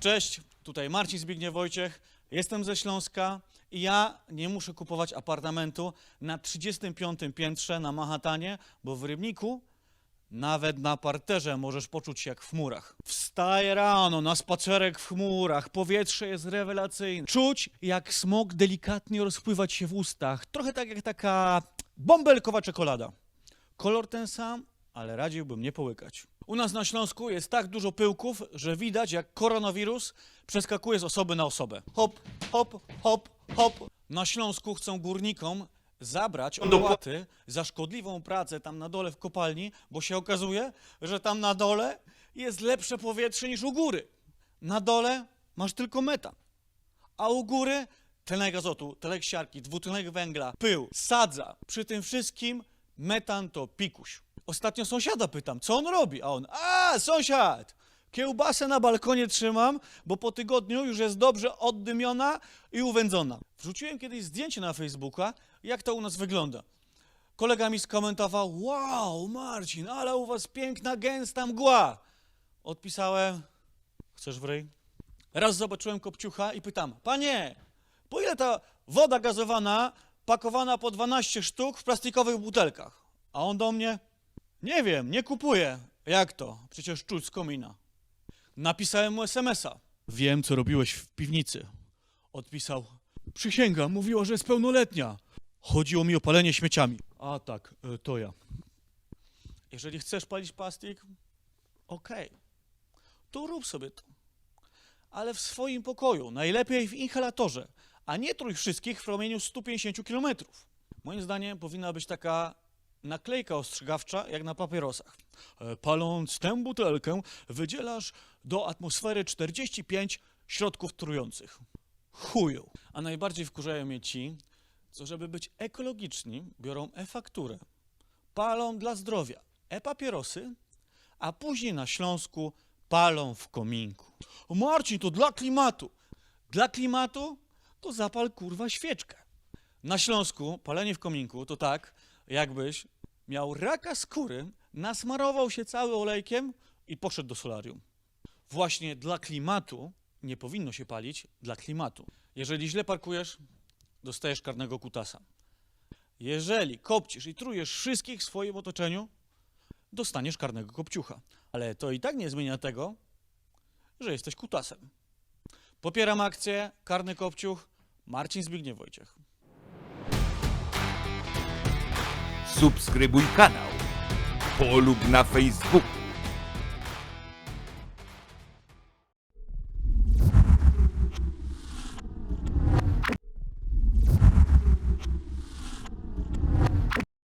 Cześć, tutaj Marcin Zbigniew Wojciech, jestem ze Śląska i ja nie muszę kupować apartamentu na 35. piętrze na Manhattanie, bo w Rybniku nawet na parterze możesz poczuć się jak w chmurach. Wstaję rano na spacerek w chmurach, powietrze jest rewelacyjne. Czuć jak smog delikatnie rozpływać się w ustach, trochę tak jak taka bąbelkowa czekolada. Kolor ten sam, ale radziłbym nie połykać. U nas na Śląsku jest tak dużo pyłków, że widać jak koronawirus przeskakuje z osoby na osobę. Hop, hop, hop, hop. Na Śląsku chcą górnikom zabrać opłaty za szkodliwą pracę tam na dole w kopalni, bo się okazuje, że tam na dole jest lepsze powietrze niż u góry. Na dole masz tylko metan. A u góry tlenek azotu, tlenek siarki, dwutlenek węgla, pył, sadza. Przy tym wszystkim metan to pikuś. Ostatnio sąsiada pytam, co on robi? A on, a sąsiad, kiełbasę na balkonie trzymam, bo po tygodniu już jest dobrze oddymiona i uwędzona. Wrzuciłem kiedyś zdjęcie na Facebooka, jak to u nas wygląda. Kolega mi skomentował, wow Marcin, ale u was piękna, gęsta mgła. Odpisałem, chcesz w ryj? Raz zobaczyłem kopciucha i pytam, panie, po ile ta woda gazowana pakowana po 12 sztuk w plastikowych butelkach? A on do mnie, nie wiem, nie kupuję. Jak to? Przecież czuć z komina. Napisałem mu SMS-a. Wiem, co robiłeś w piwnicy. Odpisał, przysięgam, mówiła, że jest pełnoletnia. Chodziło mi o palenie śmieciami. A tak, y, to ja. Jeżeli chcesz palić plastik, okej, to rób sobie to ale w swoim pokoju, najlepiej w inhalatorze, a nie trój wszystkich w promieniu 150 km. Moim zdaniem powinna być taka naklejka ostrzegawcza, jak na papierosach. E, Paląc tę butelkę, wydzielasz do atmosfery 45 środków trujących. Chuju. A najbardziej wkurzają mnie ci, co żeby być ekologiczni, biorą e-fakturę, palą dla zdrowia e-papierosy, a później na Śląsku palą w kominku. Marcin, to dla klimatu. Dla klimatu to zapal kurwa świeczkę. Na Śląsku palenie w kominku to tak, jakbyś miał raka skóry, nasmarował się cały olejkiem i poszedł do solarium. Właśnie dla klimatu nie powinno się palić dla klimatu. Jeżeli źle parkujesz, dostajesz karnego kutasa. Jeżeli kopcisz i trujesz wszystkich w swoim otoczeniu, dostaniesz karnego kopciucha. Ale to i tak nie zmienia tego, że jesteś kutasem. Popieram akcję, karny kopciuch, Marcin Zbigniew Wojciech. Subskrybuj kanał. Polub na Facebooku.